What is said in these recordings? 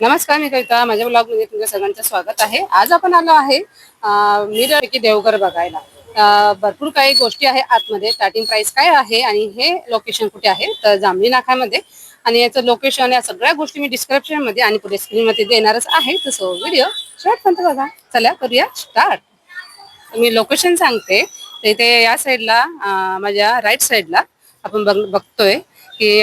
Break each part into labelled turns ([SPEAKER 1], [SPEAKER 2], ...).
[SPEAKER 1] नमस्कार मी कविता. माझ्या ब्लॉगमध्ये तुमच्या सगळ्यांचं स्वागत आहे. आज आपण आलो आहे मिरर की देवघर बघायला. भरपूर काही गोष्टी आहे आतमध्ये. स्टार्टिंग प्राइस काय आहे आणि हे लोकेशन कुठे आहे? तर जांभळी नाकामध्ये आणि याचं लोकेशन या सगळ्या गोष्टी मी डिस्क्रिप्शनमध्ये आणि पुढे स्क्रीन मध्ये देणारच आहे. तसं व्हिडिओ शॉर्ट पण बघा. चला करूया स्टार्ट मी लोकेशन सांगते. तर इथे या साईडला माझ्या राईट साईडला आपण बघ बघतोय की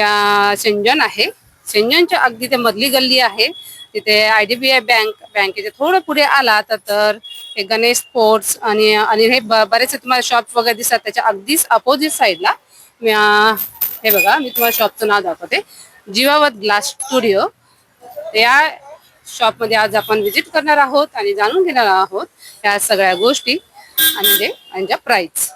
[SPEAKER 1] सेंट जॉन आहे. सेंजनच्या अगदी ते मधली गल्ली आहे. तिथे I D B I bank बँकेचे थोडं पुढे आला तर हे गणेश स्पोर्ट्स आणि आणि हे बरेचसे तुम्हाला शॉप वगैरे दिसतात. त्याच्या अगदीच अपोजिट साईडला हे बघा मी तुम्हाला शॉपचं नाव दाखवते. जीवावत ग्लास स्टुडिओ या शॉपमध्ये आज आपण व्हिजिट करणार आहोत आणि जाणून घेणार आहोत या सगळ्या गोष्टी आणि ते यांच्या प्राईस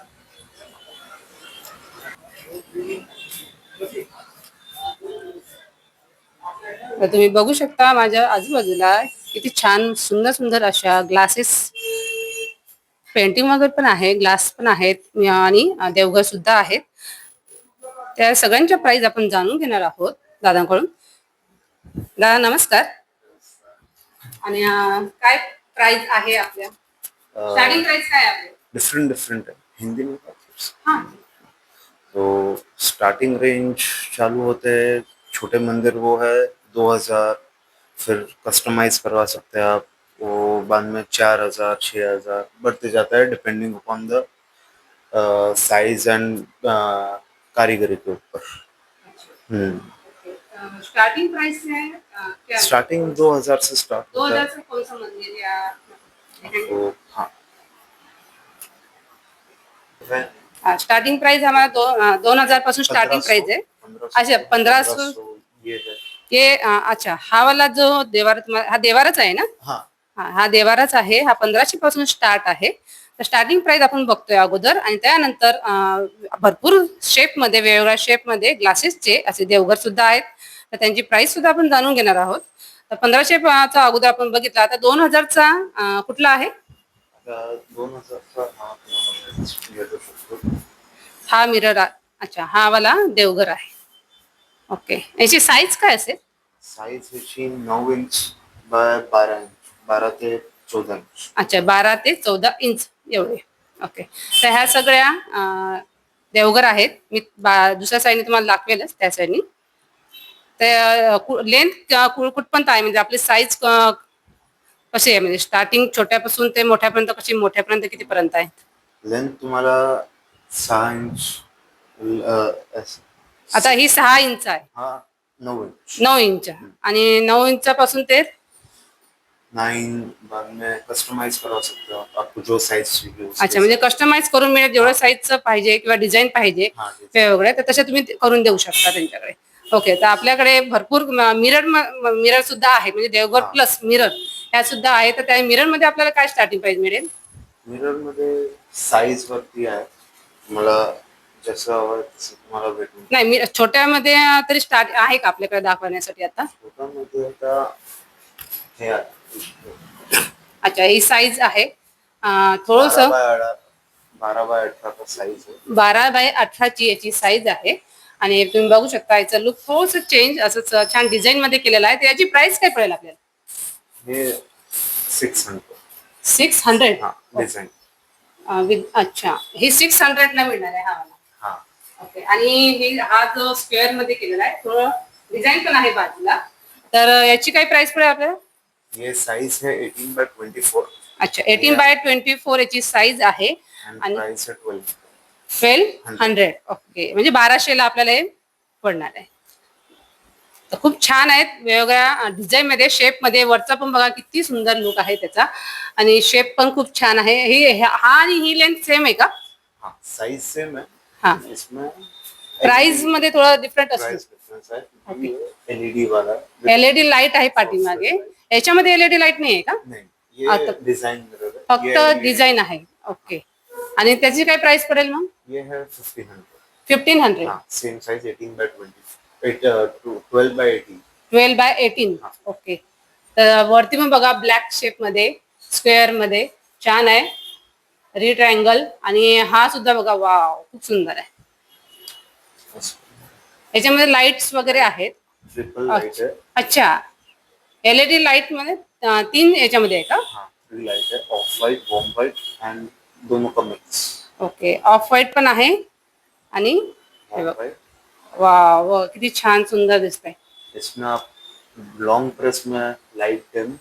[SPEAKER 1] तर तुम्ही बघू शकता माझ्या आजूबाजूला किती छान सुंदर सुंदर अशा ग्लासेस पेंटिंग वगैरे पण आहे ग्लास पण आहेत आणि देवघर सुद्धा आहेत. त्या सगळ्यांच्या प्राइस आपण जाणून घेणार आहोत दादांकडून. दादा नमस्कार. आणि काय प्राइस आहे आपल्या? स्टार्टिंग प्राइस काय आहे आपल्या?
[SPEAKER 2] डिफरेंट डिफरेंट है हिंदी में
[SPEAKER 1] हा.
[SPEAKER 2] तो स्टार्टिंग रेंज चालू होते हैं छोटे मंदिर वो है दो हज़ार फिर कस्टमाइज करवा सकते हैं आप। वो बाद में चार हज़ार छः हज़ार बढ़ते जाता है depending upon the size and कारीगरी के ऊपर। हम्म।
[SPEAKER 1] स्टार्टिंग प्राइस है क्या?
[SPEAKER 2] स्टार्टिंग दो हज़ार से स्टार्ट
[SPEAKER 1] दो हज़ार से कौन सा मंदिर या
[SPEAKER 2] तो हाँ।
[SPEAKER 1] स्टार्टिंग प्राइस हमारा दो दोन हज़ार पासून स्टार्टिंग प्राइस है। अच्छा, 1500
[SPEAKER 2] ये है
[SPEAKER 1] अं, अच्छा हा वाला जो देवार हा देवारच आहे ना?
[SPEAKER 2] हाँ.
[SPEAKER 1] हा हा देवारच आहे. हा पंधराशे पासून स्टार्ट आहे. तर स्टार्टिंग प्राइस आपण बघतोय अगोदर आणि त्यानंतर अं, भरपूर शेपमध्ये वेगवेगळ्या शेपमध्ये ग्लासेसचे असे देवघर सुद्धा आहेत. तर त्यांची प्राइस सुद्धा आपण जाणून घेणार आहोत. तर पंधराशे चा अगोदर आपण बघितला. आता दोन हजारचा अं, कुठला आहे?
[SPEAKER 2] आता दोन हजारचा हा तुम्हाला घेऊ शकतो.
[SPEAKER 1] हा मिरर अच्छा हा वाला देवघर आहे. ओके. याची साईज काय असेल?
[SPEAKER 2] साईज ह्याची नऊ इंच बाय बारा इंच बारा ते चौदा इंच
[SPEAKER 1] अच्छा बारा ते चौदा इंच एवढे. ओके. तर ह्या सगळ्या अं, देवघर आहेत. मी बा दुसऱ्या साईडने तुम्हाला दाखवेलच त्या साईडनी तर लेंथ कुठपर्यंत आहे. म्हणजे आपली साईज कशी आहे? म्हणजे स्टार्टिंग छोट्यापासून ते मोठ्यापर्यंत कशी? मोठ्यापर्यंत कितीपर्यंत आहे
[SPEAKER 2] लेंथ तुम्हाला सहा इंच अ, अस-
[SPEAKER 1] आता ही सहा इंच आहे.
[SPEAKER 2] हा नऊ इंच.
[SPEAKER 1] नऊ इंच. आणि नऊ इंचापासून ते
[SPEAKER 2] नाइन बाद में कस्टमाइज करवा सकते हो आप आपको जो साइज चाहिए उसके
[SPEAKER 1] अच्छा म्हणजे कस्टमाइज करून मिळेल जेवढं साईजचं पाहिजे किंवा डिझाईन पाहिजे
[SPEAKER 2] ते-
[SPEAKER 1] वेगवेगळे तर तसे तुम्ही ते करून देऊ शकता त्यांच्याकडे. ओके तर आपल्याकडे भरपूर मिरर मिरर सुद्धा आहे म्हणजे देवघर. प्लस मिरर ह्या सुद्धा आहे तर त्या मिररमध्ये आपल्याला काय स्टार्टिंग प्राइस मिळेल?
[SPEAKER 2] मिररमध्ये साईज वरती आहे. तुम्हाला जसं हवं तसं तुम्हाला भेटून
[SPEAKER 1] नाही मी छोट्यामध्ये तरी स्टार्ट आहे का आपल्याकडे दाखवण्यासाठी आता?
[SPEAKER 2] आता हे आहे.
[SPEAKER 1] अच्छा ही साईज आहे. थोडस
[SPEAKER 2] बारा बाय अठरा- बारा बाय अठराचा साईज आहे.
[SPEAKER 1] बारा बाय अठराची याची साईज आहे. आणि तुम्ही बघू शकता याचं लुक थोडस चेंज असं छान डिझाईन मध्ये केलेलं आहे. तर याची प्राइस काय पडेल आपल्याला?
[SPEAKER 2] हे सिक्स हंड्रेड
[SPEAKER 1] सिक्स हंड्रेड
[SPEAKER 2] हा डिझाईन
[SPEAKER 1] विथ अच्छा. ही सिक्स हंड्रेड ला मिळणार आहे हा वाला
[SPEAKER 2] हा.
[SPEAKER 1] ओके आणि हे हा जो स्क्वेअरमध्ये केलेला आहे थोडं डिझाईन पण आहे बाजूला. तर याची काय प्राइस पडेल आपल्याला?
[SPEAKER 2] ये साइज है 18 बाय 24
[SPEAKER 1] अच्छा एटीन बाय ट्वेंटी फोर याची साईज आहे. आणि
[SPEAKER 2] प्राइस है 12
[SPEAKER 1] ट्वेल्व हंड्रेड ओके म्हणजे बाराशेला आपल्याला हे पडणार आहे. तर खूप छान आहेत वेगवेगळ्या डिझाईन मध्ये शेपमध्ये. वरचा पण बघा किती सुंदर लुक आहे त्याचा. आणि शेप पण खूप छान आहे. ही हा आणि ही लेंथ सेम आहे का?
[SPEAKER 2] साइज सेम है
[SPEAKER 1] हा.
[SPEAKER 2] इसमें
[SPEAKER 1] प्राइसमध्ये थोडं डिफरंट
[SPEAKER 2] प्राइस
[SPEAKER 1] असतो
[SPEAKER 2] डिफरेंस एलईडी वाला।
[SPEAKER 1] एलईडी लाइट आहे पाठीमागे. याच्यामध्ये एलईडी लाइट नाही आहे का?
[SPEAKER 2] नहीं. ये
[SPEAKER 1] आता-
[SPEAKER 2] डिजाइन मिरर है ये
[SPEAKER 1] फक्त
[SPEAKER 2] LED
[SPEAKER 1] डिझाईन आहे. ओके आणि त्याची काय प्राइस पडेल मग?
[SPEAKER 2] ये है 1500
[SPEAKER 1] फिफ्टीन हंड्रेड
[SPEAKER 2] हाँ same size 18 by 20 eight 12 by 18
[SPEAKER 1] twelve by eighteen okay तर वरती पण बघा ब्लॅक शेपमध्ये स्क्वेअरमध्ये. छान आहे. री ट्रायंगल आणि हा सुद्धा बघा वाव खूप सुंदर आहे. याच्यामध्ये लाईट्स वगैरे आहेत. अच्छा. एलईडी लाइटमध्ये तीन याच्यामध्ये आहे का?
[SPEAKER 2] Off white warm white and दोनों का मिक्स
[SPEAKER 1] ओके ऑफ व्हाईट पण आहे. आणि वा वा किती छान सुंदर दिसतंय.
[SPEAKER 2] इसमें आप लॉन्ग प्रेस में लाइट डिम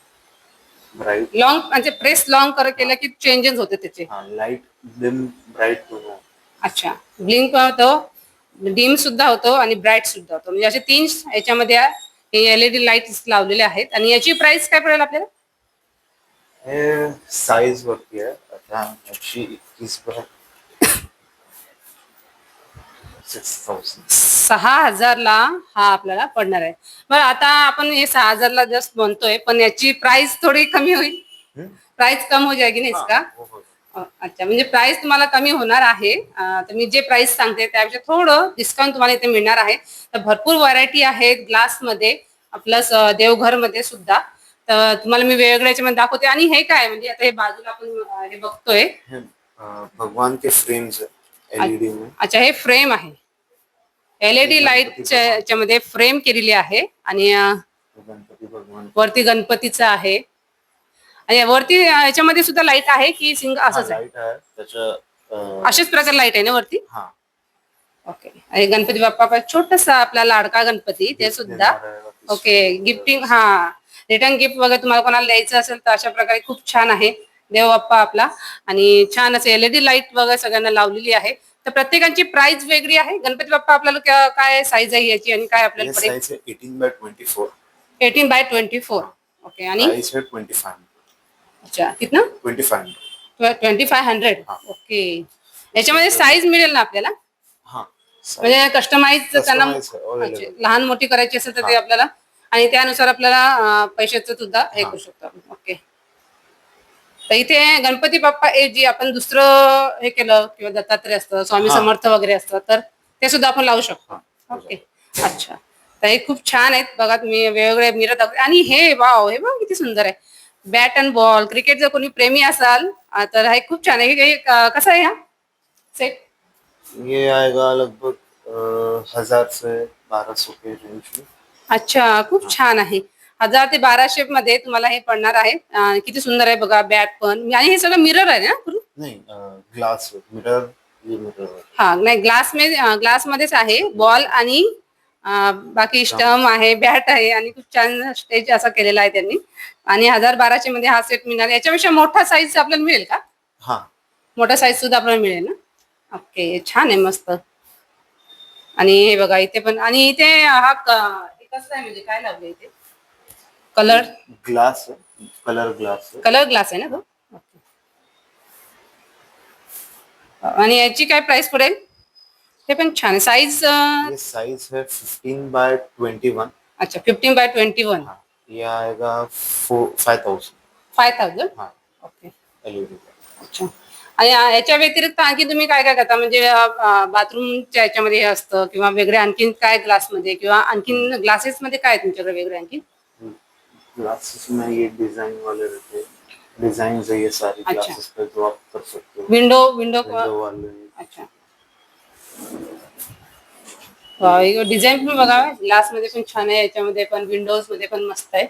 [SPEAKER 1] लॉंग म्हणजे प्रेस लॉंग कर केलं की चेंजेस होते त्याचे.
[SPEAKER 2] हाँ लाइट डिम ब्राइट दोनों
[SPEAKER 1] अच्छा. ब्लिंक होतो डिम सुद्धा होतो आणि ब्राईट सुद्धा होतो. म्हणजे असे तीन याच्यामध्ये एलईडी लाइट लावलेले आहेत. आणि याची प्राइस काय पडेल आपल्याला?
[SPEAKER 2] हे साइज वरती आहे. आता एकशे एकवीस पर सिक्स थाउजंड
[SPEAKER 1] सहा हजारला हा आपल्याला पडणार आहे. बरं आता आपण हे सहा हजारला जस्ट म्हणतोय पण याची प्राइस थोडी कमी होईल. प्राइस कम हो जाएगी ना इसका अ, अच्छा म्हणजे प्राइस तुम्हाला कमी होणार आहे. तर मी जे प्राइस सांगते त्यापेक्षा थोडं डिस्काउंट तुम्हाला इथे मिळणार आहे. तर भरपूर व्हरायटी आहेत ग्लासमध्ये प्लस देवघरमध्ये सुद्धा. तर तुम्हाला मी वेगवेगळ्या याच्यामध्ये दाखवते. आणि हे काय म्हणजे आता हे बाजूला आपण हे बघतोय.
[SPEAKER 2] भगवान के फ्रेम्स है एलईडी में
[SPEAKER 1] अच्छा हे फ्रेम आहे. एलईडी लाईटच्या याच्यामध्ये फ्रेम केलेली आहे आणि वरती गणपतीचं आहे. आणि वरती याच्यामध्ये सुद्धा लाइट आहे की सिंग असंच आहे?
[SPEAKER 2] लाइट
[SPEAKER 1] अशाच प्रकार लाइट आहे ना वरती?
[SPEAKER 2] हा.
[SPEAKER 1] ओके आणि गणपती बाप्पा छोटासा आपला लाडका गणपती ते सुद्धा. ओके गिफ्टिंग हा. रिटर्न गिफ्ट वगैरे तुम्हाला कोणाला द्यायचं असेल तर अशा प्रकारे खूप छान आहे. देव बाप्पा आपला. आणि छान असे एलईडी लाइट वगैरे सगळ्यांना लावलेली आहे. तर प्रत्येकाची प्राइस वेगळी आहे. गणपती बाप्पा आपल्याला क्या- साईज आहे? याची आणि काय आपल्याला पडेल?
[SPEAKER 2] 18 by 24
[SPEAKER 1] eighteen by twenty four okay आणि?
[SPEAKER 2] है 25
[SPEAKER 1] अच्छा कितना?
[SPEAKER 2] 25
[SPEAKER 1] ट्वेंटी फाय हंड्रेड. ओके याच्यामध्ये साईज मिळेल ना आपल्याला?
[SPEAKER 2] हाँ.
[SPEAKER 1] म्हणजे कस्टमाइज त्यांना लहान मोठी करायची असेल तर ते. आपल्याला आणि त्यानुसार आपल्याला पैशाचं सुद्धा हे
[SPEAKER 2] हा.
[SPEAKER 1] करू शकतो आपण. ओके तर इथे गणपती बाप्पा ए जी आपण दुसरं हे केलं किंवा दत्तात्रय असतं स्वामी
[SPEAKER 2] हा.
[SPEAKER 1] समर्थ वगैरे असतं तर ते सुद्धा आपण लावू शकतो. ओके. अच्छा. तर हे खूप छान आहेत. बघा तुम्ही वेगवेगळे मिरत आणि हे वाव हे बघा किती सुंदर आहे. बॅट अँड बॉल क्रिकेट जर कोणी प्रेमी असाल तर हे खूप छान आहे. हे कसं आहे हा? सेट
[SPEAKER 2] ये आएगा लगभग हजार से बारह सौ के रेंज में.
[SPEAKER 1] अच्छा खूप छान आहे. हजार ते बाराशे मध्ये तुम्हाला हे पडणार आहे. किती सुंदर आहे बघा बॅट पण. आणि हे सगळं मिरर आहे ना?
[SPEAKER 2] नहीं ग्लास मिरर
[SPEAKER 1] हा नाही ग्लासमध्ये ग्लास मध्येच आहे. बॉल आणि बाकी स्टम आहे बॅट आहे आणि खूप छान स्टेज असा केलेला आहे त्यांनी. आणि हजार बाराशे मध्ये हा सेट मिळणार. याच्यापेक्षा मोठा साईज आपल्याला मिळेल का?
[SPEAKER 2] हाँ.
[SPEAKER 1] मोठा साईज सुद्धा आपल्याला मिळेल ना? ओके छान आहे मस्त. आणि हे बघा इथे पण. आणि इथे हा हे कसं आहे म्हणजे काय लावलं इथे? कलर
[SPEAKER 2] ग्लास है कलर ग्लास है।
[SPEAKER 1] कलर ग्लास आहे ना तो. आणि याची काय प्राइस पडेल? हे पण छान आहे. साईज
[SPEAKER 2] ये साइज है 15 बाय 21
[SPEAKER 1] अच्छा फिफ्टीन बाय ट्वेंटी वन
[SPEAKER 2] हाँ ये आएगा four five thousand
[SPEAKER 1] five thousand
[SPEAKER 2] हाँ।
[SPEAKER 1] ओके
[SPEAKER 2] एलईडी
[SPEAKER 1] अच्छा. आणि अं, याच्या व्यतिरिक्त आणखी तुम्ही काय काय करता? म्हणजे बाथरूमच्या याच्यामध्ये हे असतं किंवा वेगळे आणखीन काय ग्लासमध्ये किंवा आणखीन ग्लासेस मध्ये काय आहे तुमच्याकडे वेगळे आणखी
[SPEAKER 2] ग्लासेस में ये डिज़ाइन वाले रहते हैं। डिज़ाइन है ये सारी
[SPEAKER 1] अच्छा।
[SPEAKER 2] ग्लासेस पे जो आप कर सकते हो।
[SPEAKER 1] विंडो विंडो
[SPEAKER 2] वाले।
[SPEAKER 1] अच्छा। डिझाईन पण बघा ग्लास मध्ये पण छान आहे याच्यामध्ये पण विंडोज़ मध्ये पण मस्त आहे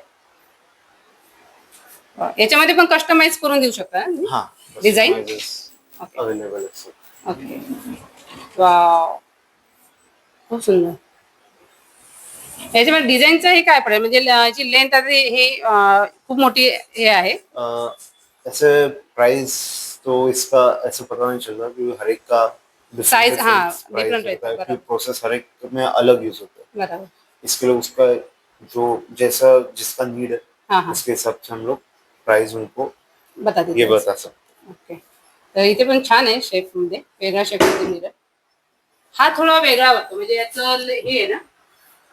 [SPEAKER 1] याच्यामध्ये पण कस्टमाइज करून देऊ शकता?
[SPEAKER 2] हाँ
[SPEAKER 1] ओके
[SPEAKER 2] अवेलेबल है सब।
[SPEAKER 1] ओके वाव खूप सुंदर। याच्यामध्ये डिझाईनचं हे काय पडेल? म्हणजे याची लेंथ आता हे अं, खूप मोठी हे आहे.
[SPEAKER 2] अ, ऐसे प्राइस तो इसका ऐसे पता नहीं चल रहा क्योंकि हर एक का
[SPEAKER 1] Size, हाँ, different
[SPEAKER 2] रहता है,
[SPEAKER 1] रहता है,
[SPEAKER 2] प्रोसेस हर एक में अलग यूज़ होता है।
[SPEAKER 1] बरोबर.
[SPEAKER 2] इसके लिए उसका जो जैसा जिसका नीड है
[SPEAKER 1] हाँ हाँ।
[SPEAKER 2] उसके हिसाब से हम लोग प्राइस उनको
[SPEAKER 1] बता
[SPEAKER 2] ये बता सकते
[SPEAKER 1] ओके। तर इथे पण छान आहे शेप मध्ये वेगळ्या शेप मध्ये मिरर हा थोडा वेगळा वाटतो म्हणजे याचं ल- हे आहे ना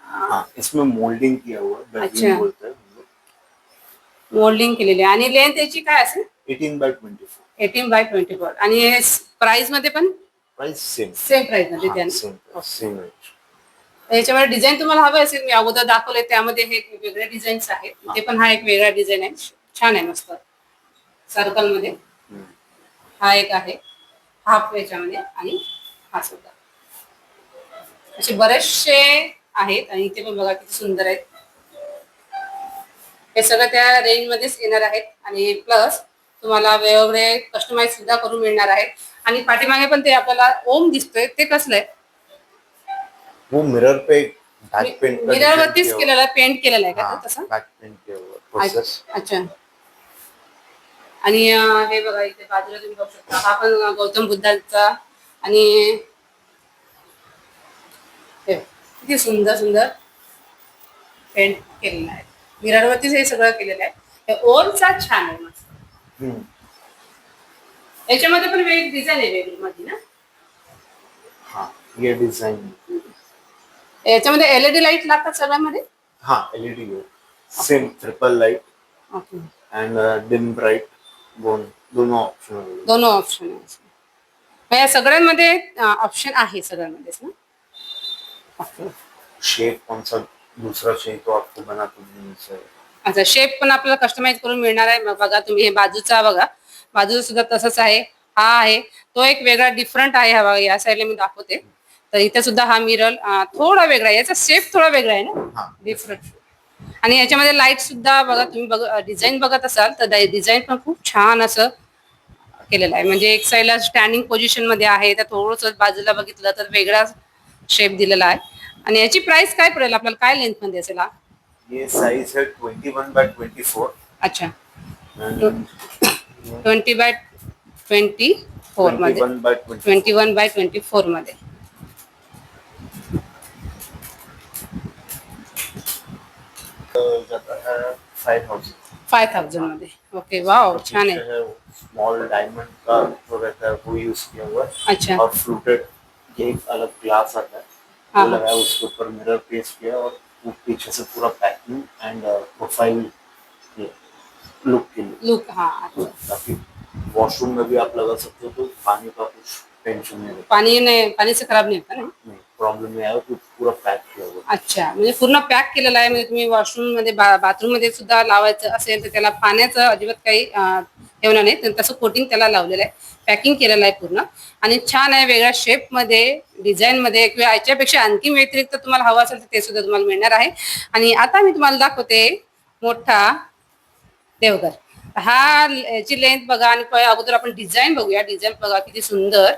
[SPEAKER 2] हैं इसमें मोल्डिंग किया हुआ
[SPEAKER 1] अच्छा।
[SPEAKER 2] बेवलिन बोलते हैं हम लोग।
[SPEAKER 1] मोल्डिंग केलेली आहे आणि लेंथ याची काय असेल?
[SPEAKER 2] 18 by 24
[SPEAKER 1] eighteen by twenty four आणि प्राइसमध्ये पण?
[SPEAKER 2] प्राइस सेम
[SPEAKER 1] सेम
[SPEAKER 2] प्राइसमध्ये
[SPEAKER 1] द्या ना.
[SPEAKER 2] सेम सेम
[SPEAKER 1] याच्यामध्ये डिझाईन तुम्हाला हवे असेल मी अगोदर दाखवले त्यामध्ये हे वेगळे डिझाईन्स आहेत. ते पण हा एक वेगळा डिझाईन आहे. छान आहे मस्त. सर्कलमध्ये. हा एक आहे. हाफ याच्यामध्ये आणि हा सुद्धा. असे बरेचसे आहेत आणि इथे पण बघा किती सुंदर आहेत. हे सगळं त्या रेंज मध्येच येणार आहेत आणि प्लस तुम्हाला वेगवेगळे कस्टमाइज सुद्धा करून मिळणार आहेत. आणि पाठीमागे पण ते आपल्याला ओम दिसतोय ते कसलं आहे?
[SPEAKER 2] मिरर पेंट
[SPEAKER 1] मिरर वरतीच केलेलं आहे पेंट केलेलं आहे का तसं? अच्छा. आणि हे बघा इथे बाजूला तुम्ही बघू शकता हा पण गौतम बुद्धांचा आणि किती सुंदर सुंदर पेंट केलेलं आहे. मिररवरतीच हे सगळं केलेलं आहे. हे ओलचा छान आहे मस्त. याच्यामध्ये पण वेगळी डिझाईन आहे वेगळी मध्ये ना?
[SPEAKER 2] हाँ ये डिजाइन
[SPEAKER 1] याच्यामध्ये एलईडी लाइट लागतात सगळ्यामध्ये?
[SPEAKER 2] हाँ एलईडी है same triple light
[SPEAKER 1] okay
[SPEAKER 2] and dim bright दोनों ऑप्शन
[SPEAKER 1] दोन ऑप्शन आहे. या सगळ्यांमध्ये ऑप्शन आहे सगळ्यांमध्येच ना?
[SPEAKER 2] शेप कौन सा दूसरा चाहिए तो आपको बना के देने से
[SPEAKER 1] अच्छा शेप पण आपल्याला कस्टमाइज करून मिळणार आहे. बघा तुम्ही हे बाजूचा बघा. बाजूचा सुद्धा तसंच आहे. हा आहे. तो एक वेगळा डिफरंट आहे हा बघा. या साईडला मी दाखवते. तर इथे सुद्धा हा मिरर थोडा वेगळा आहे. याचा शेप थोडा वेगळा आहे ना? डिफरंट आणि याच्यामध्ये लाइट सुद्धा बघा तुम्ही बघ डिझाईन बघत असाल तर डिझाईन पण खूप छान असं केलेलं आहे. म्हणजे एक साईडला स्टँडिंग पोझिशनमध्ये आहे. तर थोडंसं बाजूला बघितलं तर वेगळा शेप दिलेला आहे. आणि याची प्राइस काय पडेल? आपल्याला काय लेंथमध्ये असेल हा?
[SPEAKER 2] ये साइज है twenty one by twenty four
[SPEAKER 1] अच्छा. ट्वेंटी बाय ट्वेंटी फोरमध्ये.
[SPEAKER 2] One by twenty
[SPEAKER 1] twenty one by twenty फोरमध्ये
[SPEAKER 2] जाता है फाइव थाउजेंड
[SPEAKER 1] फाय थाउजंडमध्ये. ओके वाव छान आहे.
[SPEAKER 2] स्मॉल डायमंड का जो रहता है वो यूज किया हुआ है.
[SPEAKER 1] अच्छा.
[SPEAKER 2] और फ्लूटेड ये एक अलग ग्लास आता है।
[SPEAKER 1] हाँ।
[SPEAKER 2] वो लगाया उसके ऊपर मिरर पेस्ट किया और वो पीछे से पूरा पैकिंग एंड प्रोफाइल लुक के लिए।
[SPEAKER 1] लुक हा
[SPEAKER 2] ताकि वॉशरूम में भी आप लगा सकते हो तो पानी का कुछ टेंशन नहीं रहता।
[SPEAKER 1] पाणी नाही पाणीचं खराब नाही होतं ना?
[SPEAKER 2] नहीं प्रॉब्लम नहीं आएगा क्योंकि पूरा पैक किया हुआ है।
[SPEAKER 1] अच्छा म्हणजे पूर्ण पॅक केलेला आहे म्हणजे तुम्ही वॉशरूममध्ये बाथरूममध्ये सुद्धा लावायचं असेल तर त्याला पाण्याचं अजिबात काही अं, ठेवला नाही तर तसं कोटिंग त्याला लावलेलं आहे. पॅकिंग केलेलं आहे पूर्ण. आणि छान आहे वेगळ्या शेपमध्ये डिझाईन मध्ये किंवा याच्यापेक्षा आणखी व्यतिरिक्त तुम्हाला हवं असेल तर ते सुद्धा तुम्हाला मिळणार आहे. आणि आता मी तुम्हाला दाखवते मोठा देवघर. हा याची लेंथ बघा आणि अगोदर आपण डिझाईन बघूया. डिझाईन बघा किती सुंदर.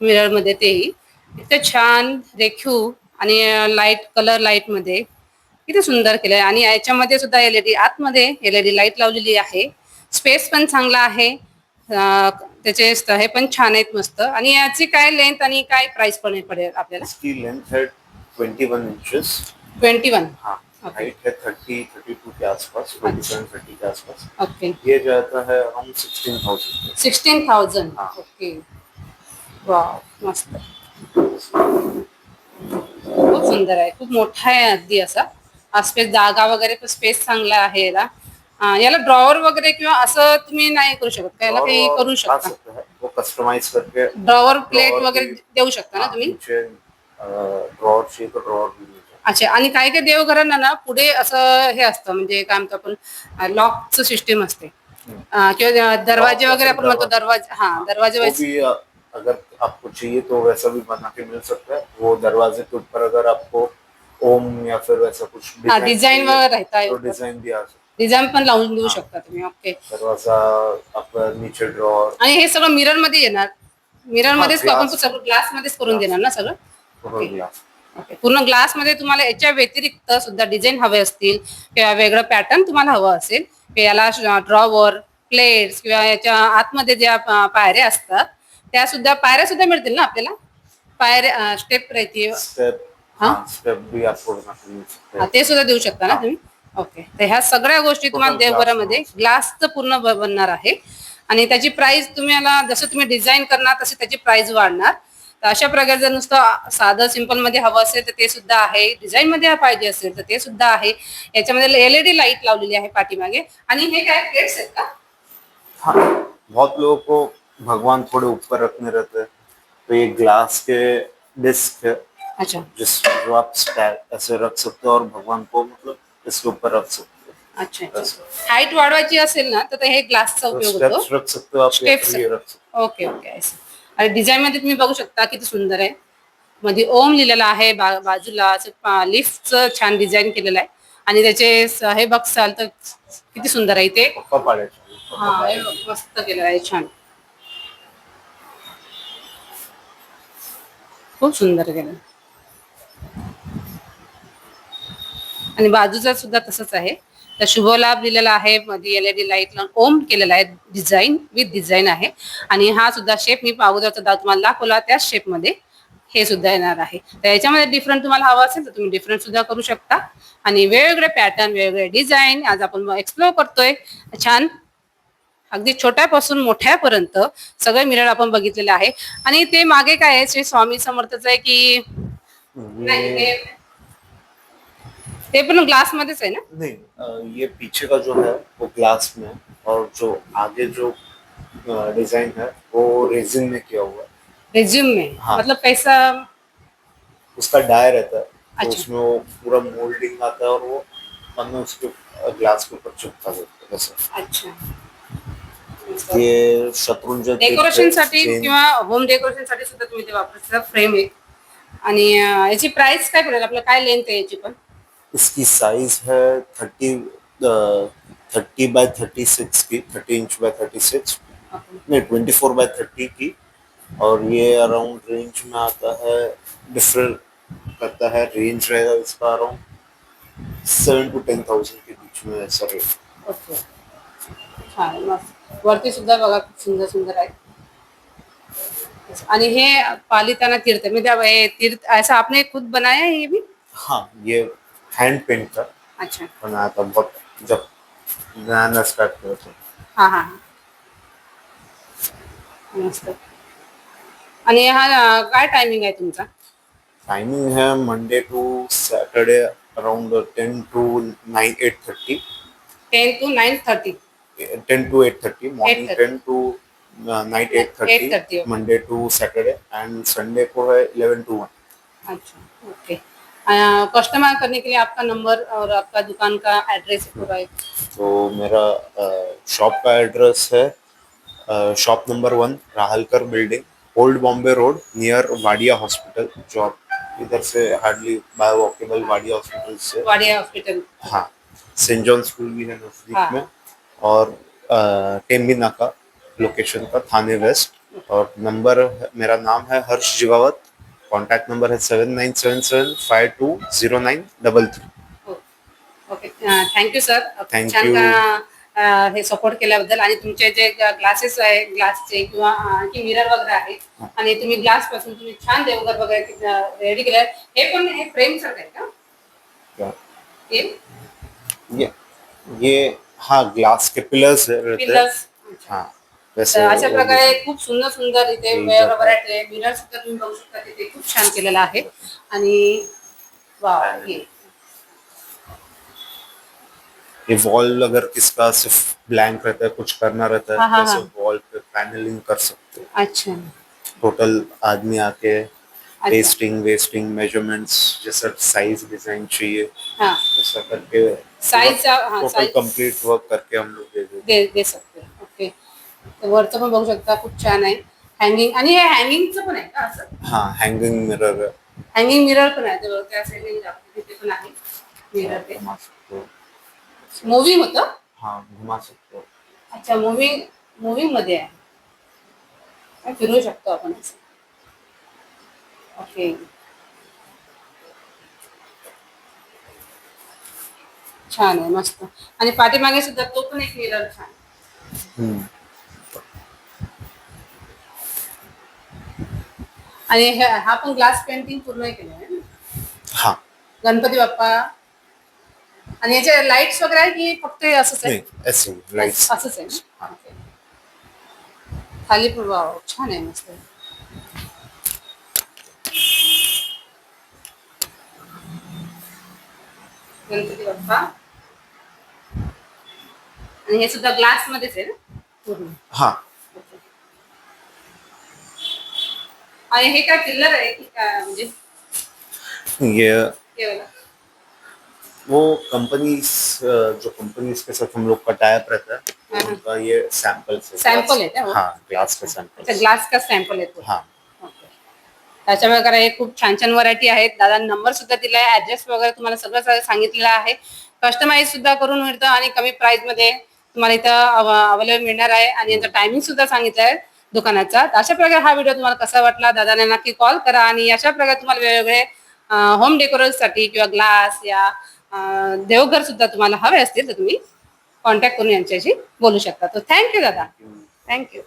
[SPEAKER 1] मिररमध्ये तेही. इतकं छान रेखीव आणि लाइट कलर लाइटमध्ये. किती सुंदर केलंय. आणि याच्यामध्ये सुद्धा एलईडी आतमध्ये एलईडी लाइट लावलेली आहे. स्पेस पण चांगला आहे. त्याचे हे पण छान आहेत मस्त. आणि याची काय लेंथ आणि काय प्राइस पण पडेल आपल्याला?
[SPEAKER 2] इसकी लेंथ है twenty one inches
[SPEAKER 1] twenty one
[SPEAKER 2] हाँ.
[SPEAKER 1] Okay.
[SPEAKER 2] हाइट है थर्टी थर्टी टू के आसपास के आसपास.
[SPEAKER 1] ओके
[SPEAKER 2] ये जाता है around sixteen thousand
[SPEAKER 1] sixteen thousand
[SPEAKER 2] हा.
[SPEAKER 1] ओके वाव मस्त. खूप सुंदर आहे. खूप मोठा आहे अगदी असा. हा स्पेस जागा वगैरे पण स्पेस चांगला आहे याला. हा, याला ड्रॉवर वगैरे किंवा असं तुम्ही नाही करू शकत का? याला काही करू शकता?
[SPEAKER 2] है वो कस्टमाइज करके
[SPEAKER 1] ड्रॉवर प्लेट
[SPEAKER 2] Drawer
[SPEAKER 1] वगैरे देऊ शकता ना
[SPEAKER 2] हाँ,
[SPEAKER 1] तुम्ही?
[SPEAKER 2] तो भी मिल जाए
[SPEAKER 1] अच्छा आणि काही काही देवघरांना ना पुढे असं हे असतं म्हणजे काय म्हणतो आपण लॉकचं सिस्टीम असते. अं, किंवा दरवाजे वगैरे आपण म्हणतो
[SPEAKER 2] दरवाजे.
[SPEAKER 1] हा दरवाजे
[SPEAKER 2] वो
[SPEAKER 1] वैसे
[SPEAKER 2] भी अ, अगर आपको चाहिए तो वैसा भी बना के मिल सकता है। वो दरवाजे के ऊपर अगर आपको ओम या फिर वैसा कुछ
[SPEAKER 1] हा
[SPEAKER 2] design
[SPEAKER 1] डिझाईन
[SPEAKER 2] चाहिए,
[SPEAKER 1] वगैरे राहता
[SPEAKER 2] तो
[SPEAKER 1] है
[SPEAKER 2] डिजाइन भी आ सकता
[SPEAKER 1] डिझाईन पण लावून देऊ शकता तुम्ही ओके
[SPEAKER 2] नीचे
[SPEAKER 1] आणि हे सगळं मिररमध्ये येणार. मिरर मध्येच. आपण सगळं ग्लास मध्येच करून देणार ना सगळं?
[SPEAKER 2] पूरा ग्लास
[SPEAKER 1] ओके पूर्ण ग्लासमध्ये तुम्हाला याच्या व्यतिरिक्त सुद्धा डिझाईन हवे असतील किंवा वेगळं पॅटर्न तुम्हाला हवं असेल याला ड्रॉवर प्लेट्स किंवा याच्या आतमध्ये ज्या पायऱ्या असतात त्या सुद्धा पायऱ्या सुद्धा मिळतील ना आपल्याला? पायऱ्या स्टेप राहते
[SPEAKER 2] स्टेप
[SPEAKER 1] हाँ? ते सुद्धा देऊ शकता ना तुम्ही? ओके तर ह्या सगळ्या गोष्टी तुम्हाला देवघरामध्ये ग्लासचं पूर्ण बनणार आहे. आणि त्याची प्राइस तुम्हाला जसं तुम्ही डिझाईन करणार तशी त्याची प्राइस वाढणार. तर अशा प्रकारे जर नुसतं साधं सिंपलमध्ये हवं असेल तर ते सुद्धा आहे. डिझाईन मध्ये पाहिजे असेल तर ते सुद्धा आहे. याच्यामध्ये एलईडी लाइट लावलेली आहे पाठीमागे. आणि हे काय प्लेट्स आहेत का?
[SPEAKER 2] हाँ. बहुत लोगों को भगवान थोड़े ऊपर रखने रहते हैं। तो ये ग्लास के डिस्क है
[SPEAKER 1] अच्छा.
[SPEAKER 2] जिस जो आप ऐसे रख सकते हो और भगवान को मतलब इसके ऊपर रख सकते हो
[SPEAKER 1] अच्छा अच्छा हाईट वाढवायची असेल ना तर ते हे ग्लासचा उपयोग होतो.
[SPEAKER 2] स्टेप्स रख सकते हो आप या
[SPEAKER 1] Steps.
[SPEAKER 2] फिर ये रख सकते
[SPEAKER 1] ओके ओके आणि डिझाईन मध्ये तुम्ही बघू शकता किती सुंदर आहे. मध्ये ओम लिहिलेला आहे बा, बाजूला असं लिफ्टचं छान डिझाईन केलेलं आहे. आणि त्याचे स- हे बघसाल तर किती सुंदर आहे ते
[SPEAKER 2] पक्का पाडायचं.
[SPEAKER 1] हा हे बघ, मस्त केलेलं आहे छान. खूप सुंदर केलं आणि बाजूचा सुद्धा तसंच आहे. तर शुभ लाभ लिहिलेला आहे मध्ये एलईडी लाइट लावून ओम केलेला आहे डिझाईन विथ डिझाईन आहे. आणि हा सुद्धा शेप मी अगोदरचा दाव तुम्हाला दाखवला त्याच शेपमध्ये हे सुद्धा येणार आहे. तर याच्यामध्ये डिफरंट तुम्हाला हवा असेल तर तुम्ही डिफरंट सुद्धा करू शकता. आणि वेगवेगळे पॅटर्न वेगवेगळे डिझाईन आज आपण एक्सप्लोर करतोय. छान. अगदी छोट्यापासून मोठ्यापर्यंत सगळे मिरर आपण बघितलेले आहे. आणि ते मागे काय आहे श्री स्वामी समर्थच आहे की नाही, ते- पण ग्लास मध्येच आहे ना?
[SPEAKER 2] नहीं अ, ये पीछे का जो है वो ग्लास में है और जो आगे जो डिजाइन है वो रेजिन में किया हुआ है।
[SPEAKER 1] रिज्यूम में?
[SPEAKER 2] हाँ।
[SPEAKER 1] मतलब कैसा
[SPEAKER 2] उसका डाय रहता है तो
[SPEAKER 1] अच्छा।
[SPEAKER 2] उसमें वो पूरा मोल्डिंग आता है और वो बाद में उसके ग्लास के ऊपर चिपका देते हैं
[SPEAKER 1] अच्छा।
[SPEAKER 2] ये शत्रुंजय डेकोरेशनसाठी
[SPEAKER 1] किंवा होम डेकोरेशनसाठी सुद्धा तुम्ही ते वापरू फ्रेम आहे आणि अं, याची प्राइस काय पडेल? आपलं काय लेंथ आहे याची पण?
[SPEAKER 2] इसकी साइज़ है thirty thirty by thirty six की thirty inch by thirty six नहीं ट्वेंटी फोर बाय थर्टी की और ये अराउंड रेंज में आता है डिफरेंट करता है रेंज रहेगा इसका around seven to ten thousand के बीच में ऐसा रेट
[SPEAKER 1] ओके छान वरती सुद्धा बघा खूप सुंदर सुंदर आहे आणि हे पालिताना तीर्थ म्हणजे हे तीर्थ ऐसा आपने खुद बनाया है ये भी?
[SPEAKER 2] हाँ ये हैंड पेंट का
[SPEAKER 1] अच्छा.
[SPEAKER 2] बनाया था बहुत जब बनाना स्टार्ट था
[SPEAKER 1] हा हा हा. मस्त. आणि हा अं, काय टायमिंग आहे तुमचा?
[SPEAKER 2] टाइमिंग है Monday to Saturday around ten to nine eight thirty
[SPEAKER 1] ten to nine thirty
[SPEAKER 2] ten to eight thirty morning
[SPEAKER 1] 8:30.
[SPEAKER 2] Ten to night eight
[SPEAKER 1] 8:30, okay.
[SPEAKER 2] Thirty Monday to Saturday and Sunday को है eleven to one
[SPEAKER 1] अच्छा okay customer करने के लिए आपका number और आपका दुकान का एड्रेस
[SPEAKER 2] तो मेरा शॉप का एड्रेस है shop number one Rahalkar building old Bombay road near Wadia hospital जो आप इधर से hardly by walkable Wadia hospital say.
[SPEAKER 1] Wadia hospital
[SPEAKER 2] हाँ सेंट जॉन स्कूल भी है नज़दीक
[SPEAKER 1] हाँ।
[SPEAKER 2] में और टेम्बी नाका लोकेशन का थाने वेस्ट और नंबर मेरा नाम है हर्ष जिवावत कॉन्टैक्ट नंबर है seven nine seven seven five two zero nine double three.
[SPEAKER 1] Okay. Thank you sir
[SPEAKER 2] Thank
[SPEAKER 1] छान
[SPEAKER 2] you.
[SPEAKER 1] का अं, हे सपोर्ट केल्याबद्दल. आणि तुमचे जे ग्लासेस आहे ग्लासचे किंवा आणखी मिरर वगैरे आहे आणि तुम्ही ग्लासपासून तुम्ही छान देवघर वगैरे रेडी केलं हे पण हे फ्रेम सारखं आहे का?
[SPEAKER 2] क्या
[SPEAKER 1] हे?
[SPEAKER 2] ये ये हाँ ग्लास के पिलर्स रहते हैं
[SPEAKER 1] पिलर्स
[SPEAKER 2] हाँ.
[SPEAKER 1] तर
[SPEAKER 2] वैसे
[SPEAKER 1] अशा प्रकारे खूप सुंदर सुंदर इथे. वगैरे मिरर सुद्धा तुम्ही बघू शकता तिथे. खूप छान केलेलं आहे. आणि वा हे.
[SPEAKER 2] ये वॉल अगर किसका सिर्फ ब्लैंक रहता है कुछ करना रहता
[SPEAKER 1] हाँ,
[SPEAKER 2] है
[SPEAKER 1] हाँ,
[SPEAKER 2] वैसे
[SPEAKER 1] हाँ।
[SPEAKER 2] वॉल पे पैनलिंग कर सकते हो।
[SPEAKER 1] अच्छा।
[SPEAKER 2] टोटल आदमी आके टेस्टिंग वेस्टिंग मेजरमेंट्स जैसा साइज डिजाइन चाहिए
[SPEAKER 1] हा।
[SPEAKER 2] ऐसा करके
[SPEAKER 1] हाँ,
[SPEAKER 2] टोटल. कंप्लीट वर्क करके हम लोग दे
[SPEAKER 1] दे दे सकते ओके तर वरचं पण बघू शकता खूप छान आहे. हँगिंग आणि हे हँगिंगचं पण आहे का असं?
[SPEAKER 2] हैं हैंगिंग मिरर
[SPEAKER 1] हँगिंग मिरर पण आहे. ते बघा, त्या साईडने तिथे पण आहे मिरर ते.
[SPEAKER 2] घुमा
[SPEAKER 1] मुव्हिंग होतं?
[SPEAKER 2] हाँ घुमा
[SPEAKER 1] अच्छा मुव्हिंग मुव्हिंगमध्ये आहे. काय फिरवू शकतो आपण? असं ओके छान आहे मस्त. आणि पाठीमागे सुद्धा तो पण एक मिरर छान
[SPEAKER 2] हम्म.
[SPEAKER 1] आणि हे- पण ग्लास पेंटिंग पूर्ण केलं?
[SPEAKER 2] हाँ.
[SPEAKER 1] गणपती बाप्पा. आणि याचे लाईट्स वगैरे आहे की फक्त असंच आहे? असंच आहे. खाली छान आहे मस्त. गणपती बाप्पा. आणि हे सुद्धा ग्लास मध्येच आहे ना? पूर्ण.
[SPEAKER 2] हाँ
[SPEAKER 1] ओके. आणि हे काय पिल्लर आहे की काय म्हणजे?
[SPEAKER 2] ये
[SPEAKER 1] हे वाला?
[SPEAKER 2] वो कंपनीज जो कंपनीज के साथ हम लोग का टाइप रहता है
[SPEAKER 1] हाँ।
[SPEAKER 2] उनका ये सैंपल से
[SPEAKER 1] Sample है क्या वो?
[SPEAKER 2] हाँ ग्लास का
[SPEAKER 1] अच्छा
[SPEAKER 2] सैंपल
[SPEAKER 1] ग्लास का सॅम्पल येतो
[SPEAKER 2] हाँ.
[SPEAKER 1] त्याच्या प्रकारे खूप छान छान व्हरायटी आहेत. दादा नंबर सुद्धा दिलाय ऍड्रेस वगैरे तुम्हाला सगळं सगळं सांगितलेलं आहे. कस्टमाइज सुद्धा करून मिळतं आणि कमी प्राइसमध्ये तुम्हाला इथं अवेलेबल मिळणार आहे. आणि यांचा टायमिंग सुद्धा सांगितलं आहे दुकानाचा. तर अशा प्रकारे हा व्हिडिओ तुम्हाला कसा वाटला? दादाने नक्की कॉल करा आणि अशा प्रकारे तुम्हाला वेगवेगळे होमसाठी किंवा ग्लास या देवघर सुद्धा तुम्हाला हवे असतील तर तुम्ही कॉन्टॅक्ट करून यांच्याशी बोलू शकता. तर थँक्यू दादा. थँक्यू